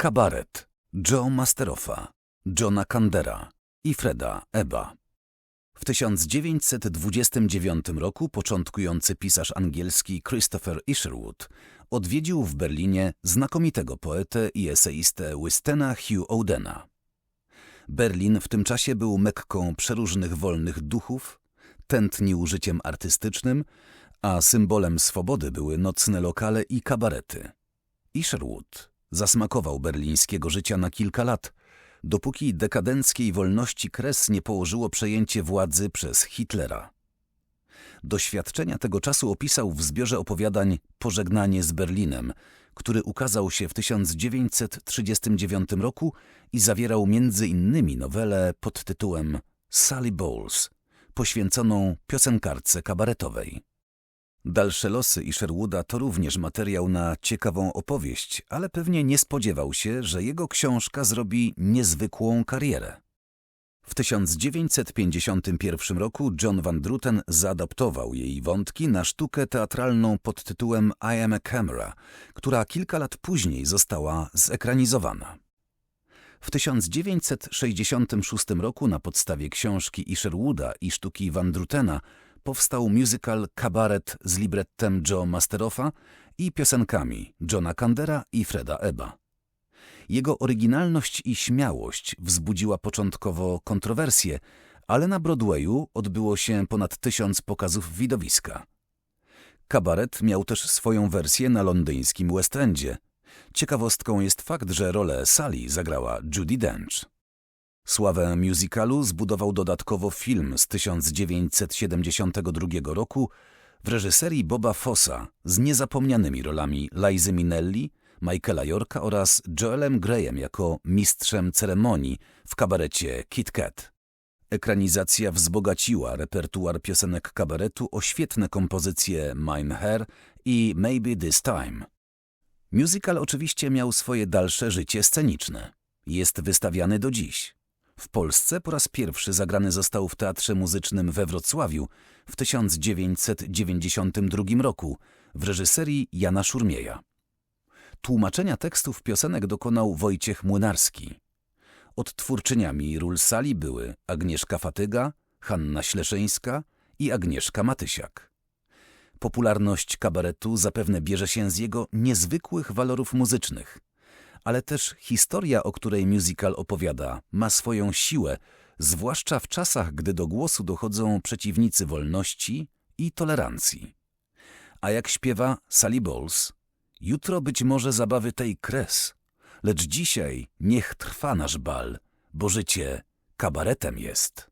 Kabaret Joe Masteroffa, Johna Kandera i Freda Eba. W 1929 roku początkujący pisarz angielski Christopher Isherwood odwiedził w Berlinie znakomitego poetę i eseistę Wistena Hugh Odena. Berlin w tym czasie był mekką przeróżnych wolnych duchów, tętnił życiem artystycznym, a symbolem swobody były nocne lokale i kabarety. Isherwood zasmakował berlińskiego życia na kilka lat, dopóki dekadenckiej wolności kres nie położyło przejęcie władzy przez Hitlera. Doświadczenia tego czasu opisał w zbiorze opowiadań Pożegnanie z Berlinem, który ukazał się w 1939 roku i zawierał między innymi nowelę pod tytułem Sally Bowles, poświęconą piosenkarce kabaretowej. Dalsze losy i Sherwooda to również materiał na ciekawą opowieść, ale pewnie nie spodziewał się, że jego książka zrobi niezwykłą karierę. W 1951 roku John Van Druten zaadaptował jej wątki na sztukę teatralną pod tytułem I am a camera, która kilka lat później została zekranizowana. W 1966 roku na podstawie książki Isherwooda i sztuki Van Drutena powstał musical Kabaret z librettem Joe Masteroffa i piosenkami Johna Kandera i Freda Eba. Jego oryginalność i śmiałość wzbudziła początkowo kontrowersje, ale na Broadwayu odbyło się ponad tysiąc pokazów widowiska. Kabaret miał też swoją wersję na londyńskim West Endzie. Ciekawostką jest fakt, że rolę Sally zagrała Judy Dench. Sławę musicalu zbudował dodatkowo film z 1972 roku w reżyserii Boba Fossa z niezapomnianymi rolami Lizy Minnelli, Michaela Yorka oraz Joelem Grayem jako mistrzem ceremonii w kabarecie Kit Kat. Ekranizacja wzbogaciła repertuar piosenek kabaretu o świetne kompozycje Mine Hair i Maybe This Time. Musical oczywiście miał swoje dalsze życie sceniczne. Jest wystawiany do dziś. W Polsce po raz pierwszy zagrany został w Teatrze Muzycznym we Wrocławiu w 1992 roku w reżyserii Jana Szurmieja. Tłumaczenia tekstów piosenek dokonał Wojciech Młynarski. Odtwórczyniami ról sali były Agnieszka Fatyga, Hanna Śleszyńska i Agnieszka Matysiak. Popularność kabaretu zapewne bierze się z jego niezwykłych walorów muzycznych – ale też historia, o której musical opowiada, ma swoją siłę, zwłaszcza w czasach, gdy do głosu dochodzą przeciwnicy wolności i tolerancji. A jak śpiewa Sally Bowles, jutro być może zabawy tej kres, lecz dzisiaj niech trwa nasz bal, bo życie kabaretem jest.